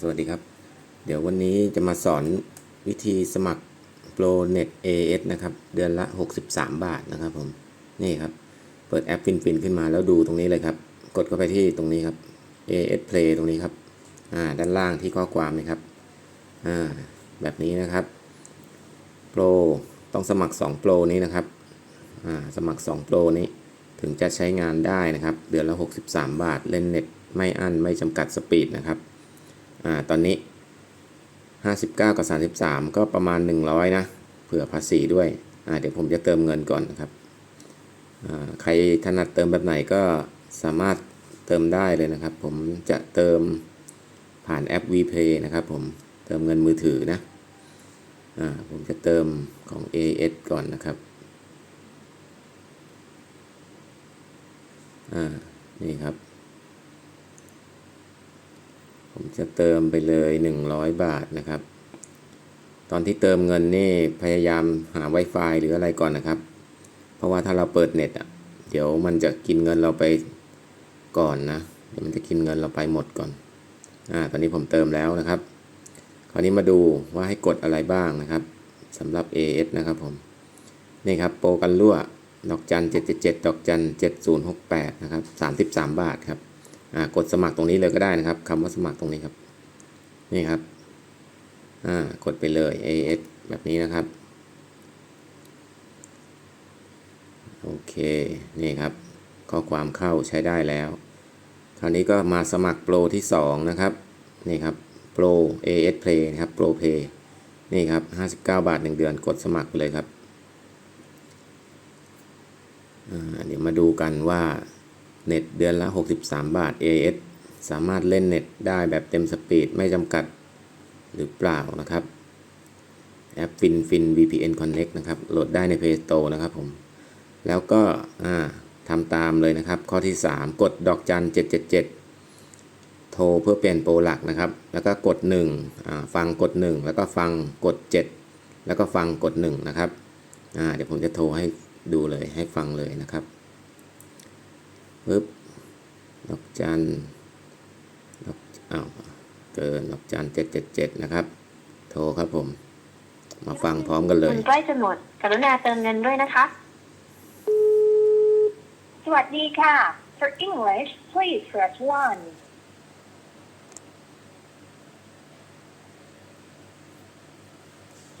สวัสดีครับ เดี๋ยววันนี้จะมาสอนวิธีสมัคร Pro Net AS นะครับ เดือนละ 63 บาทนะครับผม นี่ครับ เปิดแอปฟินฟินขึ้นมาแล้วดูตรงนี้เลยครับ กดเข้าไปที่ตรงนี้ครับ AS Play ตรงนี้ครับ อ่า ด้านล่างที่ข้อความนะครับ อ่า แบบนี้นะครับ Pro ต้องสมัคร 2 Pro นี้นะครับ อ่า สมัคร 2 Pro นี้ ถึงจะใช้งานได้นะครับ เดือนละ 63 บาท เล่นเน็ตไม่อั้น ไม่จำกัดสปีดนะครับ อ่าตอนนี้ 59 กับ 33 ก็ประมาณ 100 นะ เผื่อภาษีด้วยอ่าเดี๋ยวผมจะเติมเงินก่อนนะครับอ่าใครถนัดเติมแบบไหนก็สามารถเติมได้เลยนะครับ ผมจะเติมผ่านแอป VPay นะครับผมเติมเงินมือถือนะอ่าผมจะเติมของ AS ก่อนนะครับอ่านี่ครับ ผมจะเติมไปเลย 100 บาทนะครับ ตอนที่เติมเงินนี่พยายามหา Wi-Fi หรืออะไรก่อนนะครับ เพราะว่าถ้าเราเปิดเน็ตอะเดี๋ยวมันจะกินเงินเราไปก่อนนะเดี๋ยวมันจะกินเงินเราไปหมดก่อนอ่าตอนนี้ผมเติมแล้วนะครับ คราวนี้มาดูว่าให้กดอะไรบ้างนะครับสำหรับ AS นะครับผมนี่ครับโปรกันรั่วดอกจัน 777 ดอกจัน 7068 นะครับ 33 บาทครับ กดสมัครตรงนี้เลยก็ได้นะครับคำว่าสมัครตรงนี้ครับ นี่ครับอ่ากดไปเลย AS แบบนี้นะครับ โอเค นี่ครับ ข้อความเข้าใช้ได้แล้ว คราวนี้ก็มาสมัครโปรที่ 2 นะครับ นี่ครับโปร AS Play นะครับ Pro Play นี่ครับ 59 บาท 1 เดือนกดสมัครไปเลยครับอ่าเดี๋ยวมาดูกันว่า เน็ตเดือนละ 63 บาท AS สามารถเล่นเน็ตได้แบบเต็มสปีดไม่จำกัดหรือเปล่านะครับ แอป Fin Fin VPN Connect นะครับ โหลดได้ใน Play Store นะครับผม แล้วก็ทำตามเลยนะครับ ข้อที่ 3 กดดอกจัน 777 โทรเพื่อเปลี่ยนโปรหลักนะครับ แล้วก็กด1อ่าฟังกด 1 แล้วก็ฟังกด 7 แล้วก็ฟังกด 1 นะครับเดี๋ยวผมจะโทรให้ดูเลยให้ฟังเลยนะครับ ปึ๊บดอกจันดอกอ้าวเกินดอกจันเจ็ดเจ็ดเจ็ดนะครับ โทรครับผม มาฟังพร้อมกันเลยเงินใกล้จะหมดกรุณาเติมเงินด้วยนะคะ สวัสดีค่ะ For English please press one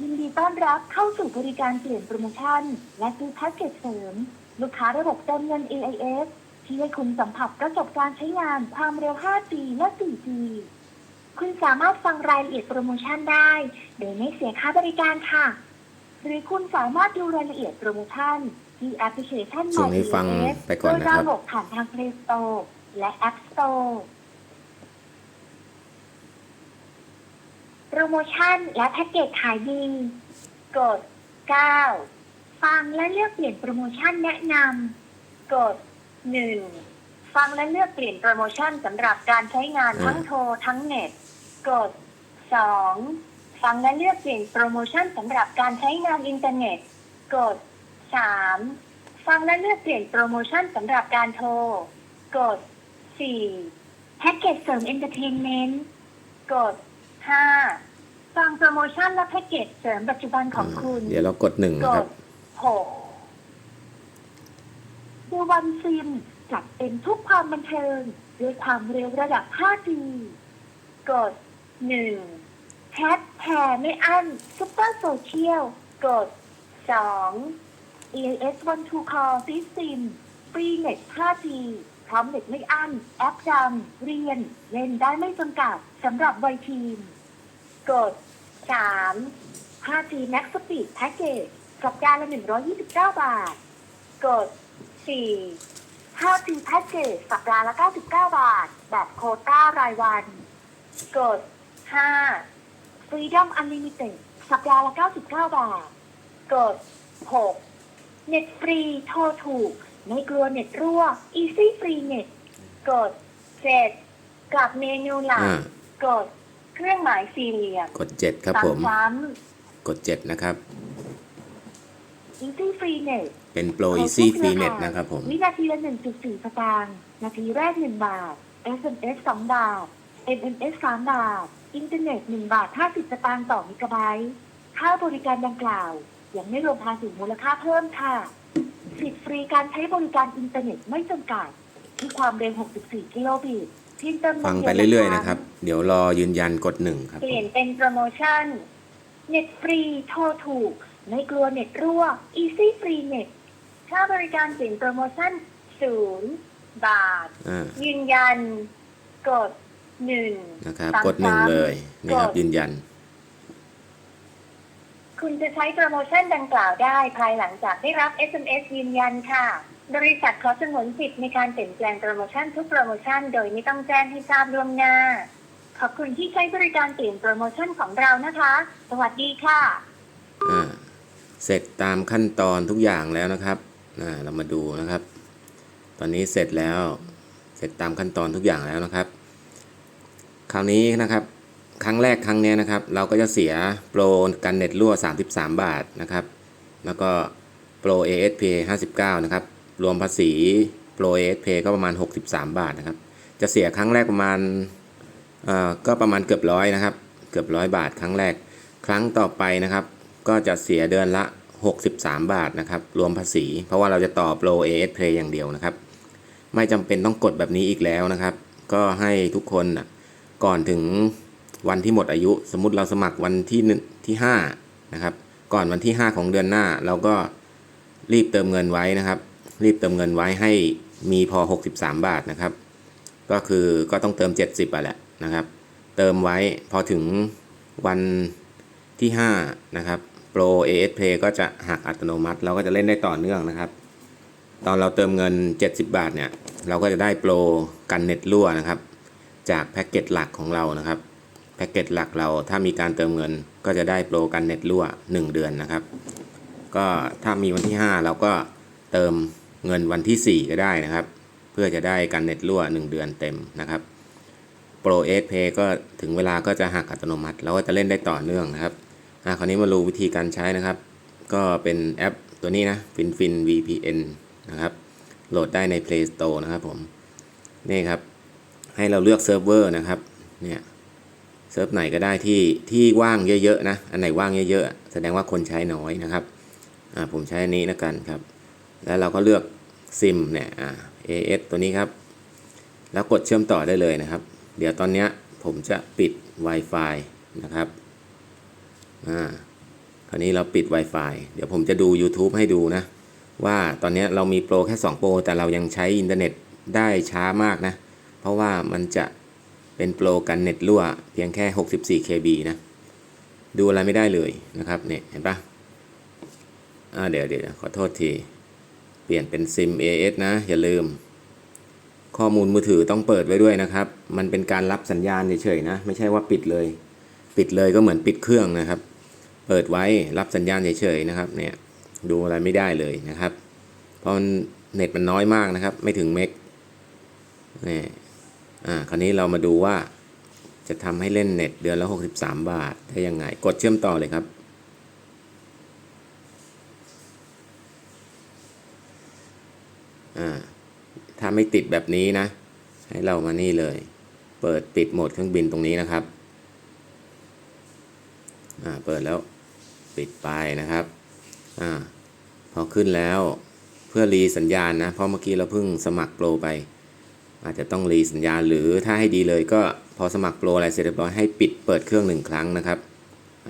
ยินดีต้อนรับเข้าสู่บริการเปลี่ยนโปรโมชั่น และซื้อแพ็กเกจเสริม ลูกค้าระบบเติมเงิน AIS ที่ให้คุณสัมผัสประสบการณ์ใช้งานความเร็ว 5G และ 4G คุณสามารถฟังรายละเอียดโปรโมชั่นได้ โดยไม่เสียค่าบริการค่ะ หรือคุณสามารถดูรายละเอียดโปรโมชั่น ที่แอปพลิเคชันช่วงนี้ฟัง MyBS ไปก่อนนะครับโดยดาวน์โหลดผ่านทาง Play Store และ App Store โปรโมชั่นและแพ็กเกจขายดี กด 9 ฟังและเลือกเปลี่ยนโปรโมชั่นแนะนำกด 1ฟังและเลือกเปลี่ยนโปรโมชั่นสำหรับการใช้งานทั้งโทรทั้งเน็ต กด2ฟังและเลือกเปลี่ยนโปรโมชั่นสำหรับการใช้งานอินเทอร์เน็ต กด3ฟังและเลือกเปลี่ยนโปรโมชั่นสำหรับการโทร กด4แพ็กเกจเสริมเอนเตอร์เทนเมนต์ กด5ฟังโปรโมชั่นและแพ็กเกจเสริมปัจจุบันของคุณ เดี๋ยวเรากดหนึ่งกนะครับดหก ดูวันซิมจัดเป็นทุกความบันเทิงด้วยความเร็วระดับ 5G กดหนึ่งแฮชแทไม่อั้นซุปเปอร์โซเชียลกดสอง EAS One to Call ซีซิมฟรีเน็ต 5G พร้อมเน็ตไม่อั้น แอปจำเรียน เล่นได้ไม่จำกัดสำหรับวัยทีม กดสาม 5G Max Speed Package สัปดาห์ละ 129 บาท กด 4 5G Package สัปดาห์ละ 99 บาท แบบโควต้ารายวัน กด 5 Freedom Unlimited สัปดาห์ละ 99 บาท กด 6 เน็ตฟรีโทรถูก ไม่กลัวเน็ตรั่ว Easy Free Net กด 7 กลับเมนูหลัก อ่า กด เครื่องหมายสี่เหลี่ยมกดเจ็ดครับผม ซ้ำกดเจ็ดนะครับ ๆ Easy Free Net เป็นโปร Easy Free Net นะครับผม วินาทีละ 1.4สตางค์นาทีแรก 1 บาท SMS 2 บาท MMS 3 บาท อินเทอร์เน็ต 1 บาท 50สตางค์ต่อเมกะไบต์ค่าบริการดังกล่าว ยังไม่รวมภาษีมูลค่าเพิ่มค่ะสิทธิ์ฟรีการใช้บริการอินเทอร์เน็ตไม่จำกัด ที่ความเร็ว 64 กิโลบิตเพียงเติมเงินฟังไปดืละเรื่อยๆงนะครับ เดี๋ยวรอยืนยันกดหนึ่งครับ เปลี่ยนเป็นโปรโมชั่น เน็ตฟรี โทรถูก ไม่กลัวเน็ตรั่ว Easy Free Net ค่าบริการเปลี่ยนโปรโมชั่น0บาท อ่ายืนยัน กดหนึ่งนะครับตามกดหนึ่งซ้ำเลยนี่ครับกดยืนยัน คุณจะใช้โปรโมชั่นดังกล่าวได้ภายหลังจากได้รับ SMS ยืนยันค่ะ บริษัทขอสงวนสิทธิ์ในการเปลี่ยนแปลงโปรโมชั่นทุกโปรโมชั่นโดยไม่ต้องแจ้งให้ทราบล่วงหน้า ขอบคุณที่ใช้บริการเปลี่ยนโปรโมชั่นของเรานะคะ สวัสดีค่ะอ่า เสร็จตามขั้นตอนทุกอย่างแล้วนะครับเรามาดูนะครับ ตอนนี้เสร็จแล้ว เสร็จตามขั้นตอนทุกอย่างแล้วนะครับ คราวนี้นะครับ ครั้งแรกครั้งเนี้ยนะครับ เราก็จะเสียโปรกันเน็ตรั่ว 33 บาทนะครับ แล้วก็โปร ASP 59 นะครับ รวมภาษีโปร ASP ก็ประมาณ 63 บาทนะครับ จะเสียครั้งแรกประมาณก็ประมาณเกือบร้อยนะครับ เกือบร้อยบาทครั้งแรก ครั้งต่อไปนะครับ ก็จะเสียเดือนละ 63 บาทนะครับ รวมภาษี เพราะว่าเราจะต่อโปร AS Play อย่างเดียวนะครับ ไม่จำเป็นต้องกดแบบนี้อีกแล้วนะครับ ก็ให้ทุกคนน่ะก่อนถึงวันที่หมดอายุ สมมติเราสมัครวันที่ที่5นะครับ ก่อนวันที่ 5 ของเดือนหน้า เราก็รีบเติมเงินไว้นะครับ รีบเติมเงินไว้ให้มีพอ 63 บาทนะครับ ก็คือก็ต้องเติม 70อะแหละนะครับ เติมไว้พอถึงวันที่ 5 นะครับ Pro AS Play ก็จะหักอัตโนมัติ เราก็จะเล่นได้ต่อเนื่องนะครับ ตอนเราเติมเงิน 70 บาทเนี่ย เราก็จะได้โปรกันเน็ตรั่วนะครับ จากแพ็กเกจหลักของเรานะครับ แพ็กเกจหลักเราถ้ามีการเติมเงิน ก็จะได้โปรกันเน็ตรั่ว 1 เดือนนะครับ ก็ถ้ามีวันที่ 5 เราก็เติมเงินวันที่ 4 ก็ได้นะครับ เพื่อจะได้กันเน็ตรั่ว 1 เดือนเต็มนะครับโปรเอสเพก็ถึงเวลาก็จะหักอัตโนมัติ เราก็จะเล่นได้ต่อเนื่องนะครับ อะคราวนี้มาดูวิธีการใช้นะครับ ก็เป็นแอปตัวนี้นะ FinFin VPN นะครับ โหลดได้ใน Play Store นะครับผม นี่ครับ ให้เราเลือกเซิร์ฟเวอร์นะครับ เนี่ย เซิร์ฟไหนก็ได้ที่ที่ว่างเยอะๆนะ อันไหนว่างเยอะๆ แสดงว่าคนใช้น้อยนะครับ อ่า ผมใช้อันนี้นะกันครับ แล้วเราก็เลือกซิมเนี่ย อ่า AS ตัวนี้ครับ แล้วกดเชื่อมต่อได้เลยนะครับ เดี๋ยวตอนเนี้ยผมจะปิด Wi-Fi นะครับ อ่าคราวนี้เราปิด Wi-Fi เดี๋ยวผมจะดู YouTube ให้ดูนะ ว่าตอนนี้เรามีโปรแค่ 2 โปร แต่เรายังใช้อินเทอร์เน็ตได้ช้ามากนะ เพราะว่ามันจะเป็นโปรกันเน็ตรั่วเพียงแค่ 64 KB นะ ดูอะไรไม่ได้เลยนะครับเนี่ยเห็นปะอ่าเดี๋ยวเดี๋ยวขอโทษที เปลี่ยนเป็นซิม AS นะ อย่าลืม ข้อมูลมือถือต้องเปิดไว้ด้วยนะครับ มันเป็นการรับสัญญาณเฉยๆนะ ไม่ใช่ว่าปิดเลย ปิดเลยก็เหมือนปิดเครื่องนะครับ เปิดไว้รับสัญญาณเฉยๆนะครับเนี่ยดูอะไรไม่ได้เลยนะครับ เพราะเน็ตมันน้อยมากนะครับ ไม่ถึงเมกนี่อ่าคราวนี้เรามาดูว่าจะทำให้เล่นเน็ตเดือนละ 63 บาท ได้ยังไง กดเชื่อมต่อเลยครับอ่าถ้าไม่ติดแบบนี้นะ ให้เรามานี่เลย เปิดปิดโหมดเครื่องบินตรงนี้นะครับอ่าเปิดแล้ว ปิดไปนะครับอ่าพอขึ้นแล้วเพื่อรีสัญญาณนะ เพราะเมื่อกี้เราเพิ่งสมัครโปรไป อาจจะต้องรีสัญญาณหรือถ้าให้ดีเลยก็พอสมัครโปรอะไรเสร็จเรียบร้อยให้ปิดเปิดเครื่องหนึ่งครั้งนะครับ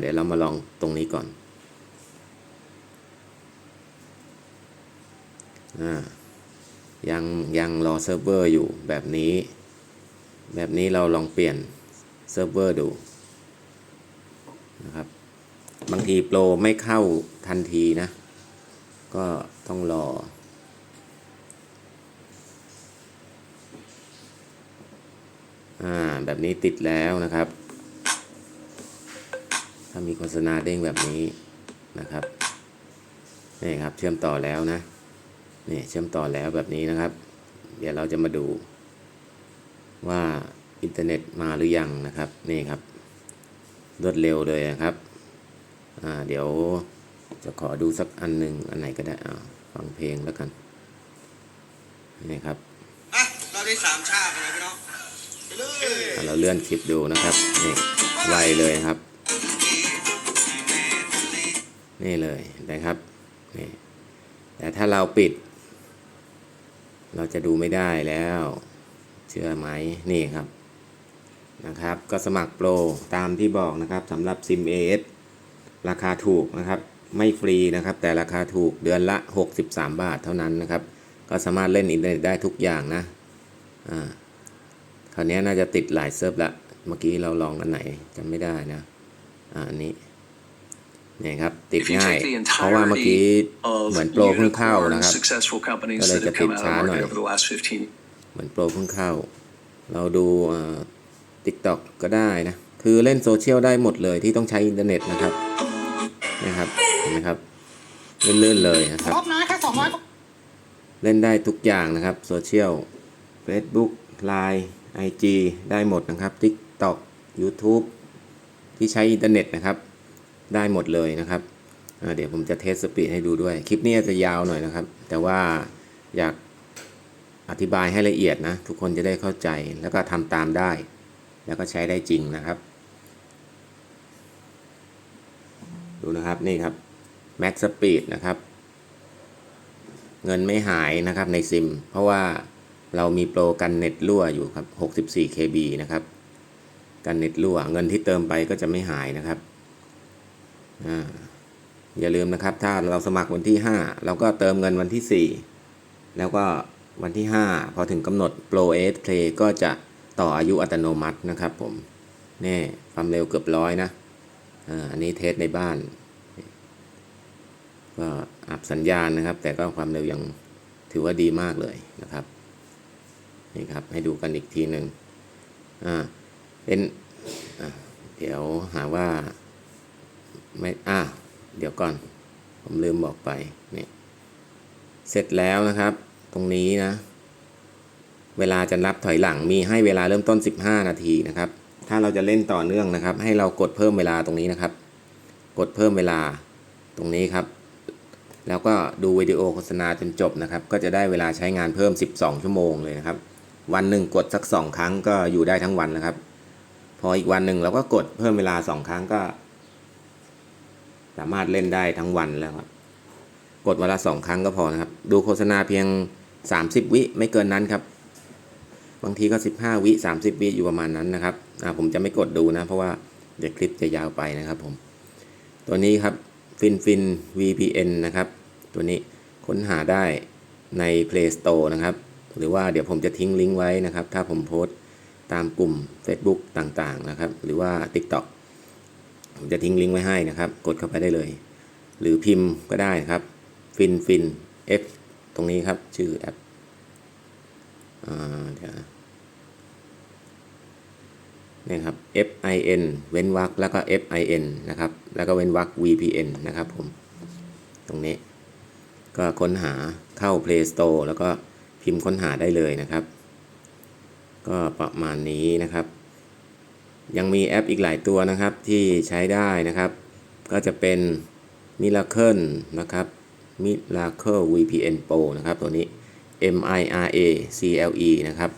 เดี๋ยวเรามาลองตรงนี้ก่อนอ่ายังยังรอเซิร์ฟเวอร์อยู่แบบนี้ แบบนี้เราลองเปลี่ยนเซิร์ฟเวอร์ดูนะครับ บางทีโปรไม่เข้าทันทีนะ ก็ต้องรอ อ่า แบบนี้ติดแล้วนะครับ ถ้ามีโฆษณาเด้งแบบนี้นะครับ นี่ครับเชื่อมต่อแล้วนะ นี่เชื่อมต่อแล้วแบบนี้นะครับ เดี๋ยวเราจะมาดู ว่าอินเทอร์เน็ตมาหรือยังนะครับ นี่ครับ รวดเร็วเลยนะครับ เดี๋ยวจะขอดูสักอันหนึ่งอันไหนก็ได้อ่าฟังเพลงแล้วกัน นี่ครับอะรอบที่สามชาติกันเลยพี่น้องอะเราเลื่อนคลิปดูนะครับ นี่ไวเลยนะครับ นี่เลยนะครับ นี่ แต่ถ้าเราปิด เราจะดูไม่ได้แล้ว เชื่อไหม นี่ครับ นะครับ ก็สมัครโปรตามที่บอกนะครับสำหรับ SIM AS ราคาถูกนะครับ ไม่ฟรีนะครับ แต่ราคาถูกเดือนละ 63 บาทเท่านั้นนะครับ ก็สามารถเล่นอินเทอร์เน็ตได้ทุกอย่างนะอ่าคราวนี้น่าจะติดหลายเซิร์ฟละเมื่อกี้เราลองอันไหนจำไม่ได้นะอ่าอันนี้นี่ครับติด If you ง่าย take the เพราะว่าเมื่อกี้ of เหมือนโปรเพิ่งเข้า unicorn นะครับ successful companies ก็เลย that จะ have ติด come out ช้า of หน่อย market over the last 15เหมือนโปรเพิ่งเข้า เราดูติ๊กต็อกก็ได้นะ คือเล่นโซเชียลได้หมดเลยที่ต้องใช้อินเทอร์เน็ตนะครับ นะครับเห็นไหมครับเลื่อนๆเลยนะครับลดนะแค่สองร้อยเล่นได้ทุกอย่างนะครับโซเชียล Facebook Line IG ได้หมดนะครับ TikTok YouTube ที่ใช้อินเทอร์เน็ตนะครับ ได้หมดเลยนะครับอ่าเดี๋ยวผมจะเทสสปีดให้ดูด้วย คลิปนี้จะยาวหน่อยนะครับ แต่ว่าอยากอธิบายให้ละเอียดนะ ทุกคนจะได้เข้าใจแล้วก็ทำตามได้ แล้วก็ใช้ได้จริงนะครับ ดูนะครับนี่ครับ Max Speed นะครับ เงินไม่หายนะครับในซิม เพราะว่าเรามีโปรกันเน็ตรั่วอยู่ครับ 64 KB นะครับ กันเน็ตรั่ว เงินที่เติมไปก็จะไม่หายนะครับออย่าลืมนะครับ ถ้าเราสมัครวันที่ 5 เราก็เติมเงินวันที่ 4 แล้วก็วันที่ 5 พอถึงกำหนด Pro 8 Play ก็จะต่ออายุอัตโนมัตินะครับผม นี่ความเร็วเกือบร้อยนะ อ่าอันนี้เทสในบ้าน ก็อับสัญญาณนะครับ แต่ก็ความเร็วยังถือว่าดีมากเลยนะครับนี่ครับ ให้ดูกันอีกทีหนึ่งอ่าเป็นเดี๋ยวหาว่าไม่อะเดี๋ยวก่อน ผมลืมบอกไปเนี่ยเสร็จแล้วนะครับ ตรงนี้นะ เวลาจะนับถอยหลังมีให้เวลาเริ่มต้น 15 นาทีนะครับ ถ้าเราจะเล่นต่อเนื่องนะครับ ให้เรากดเพิ่มเวลาตรงนี้นะครับ กดเพิ่มเวลาตรงนี้ครับ แล้วก็ดูวิดีโอโฆษณาจนจบนะครับ ก็จะได้เวลาใช้งานเพิ่ม 12 ชั่วโมงเลยนะครับ วันหนึ่งกดสัก 2 ครั้งก็อยู่ได้ทั้งวันนะครับ พออีกวันหนึ่งเราก็กดเพิ่มเวลา 2 ครั้งก็ สามารถเล่นได้ทั้งวันแล้วครับ กดเวละ2ครั้งก็พอนะครับ ดูโฆษณาเพียง 30 วิไม่เกินนั้นครับ บางทีก็ 15 วิ 30 วิอยู่ประมาณนั้นนะครับ ผมจะไม่กดดูนะ เพราะว่าเดี๋ยวคลิปจะยาวไปนะครับผม ตัวนี้ครับฟินฟิน VPN นะครับ ตัวนี้ค้นหาได้ใน Play Store นะครับ หรือว่าเดี๋ยวผมจะทิ้งลิงก์ไว้นะครับ ถ้าผมโพสต์ตามกลุ่ม Facebook ต่างๆนะครับ หรือว่า TikTok ผมจะทิ้งลิงก์ไว้ให้นะครับ กดเข้าไปได้เลย หรือพิมพ์ก็ได้ครับฟินฟิน F ตรงนี้ครับ ชื่อแอปอ่าเดี๋ยว นะนี่ครับ F I N เว้นวรรคแล้วก็ F I N นะครับ แล้วก็เว้นวรรค VPN นะครับผม ตรงนี้ ก็ค้นหาเข้า Play Store แล้วก็พิมพ์ค้นหาได้เลยนะครับ ก็ประมาณนี้นะครับ ยังมีแอปอีกหลายตัวนะครับที่ใช้ได้นะครับ ก็จะเป็น Miracle นะครับ Miracle VPN Pro นะครับ ตัวนี้ M I R A C L E นะครับ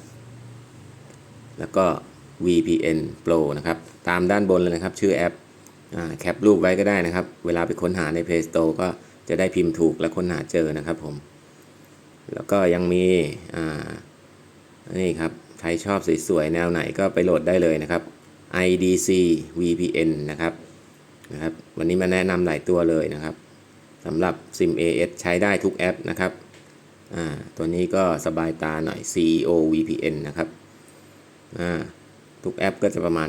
แล้วก็ VPN Pro นะครับ ตามด้านบนเลยนะครับ ชื่อแอปอแคปรูปไว้ก็ได้นะครับ เวลาไปค้นหาใน Play Store ก็จะได้พิมพ์ถูกและค้นหาเจอนะครับผม แล้วก็ยังมีอ่านี่ครับ ใครชอบสวยๆ แนวไหนก็ไปโหลดได้เลยนะครับ IDC VPN นะครับนะครับ วันนี้มาแนะนำหลายตัวเลยนะครับสำหรับ SIM AS ใช้ได้ทุกแอปนะครับอ่าตัวนี้ก็สบายตาหน่อย CEO VPN นะครับ อ่า ทุกแอปก็จะประมาณ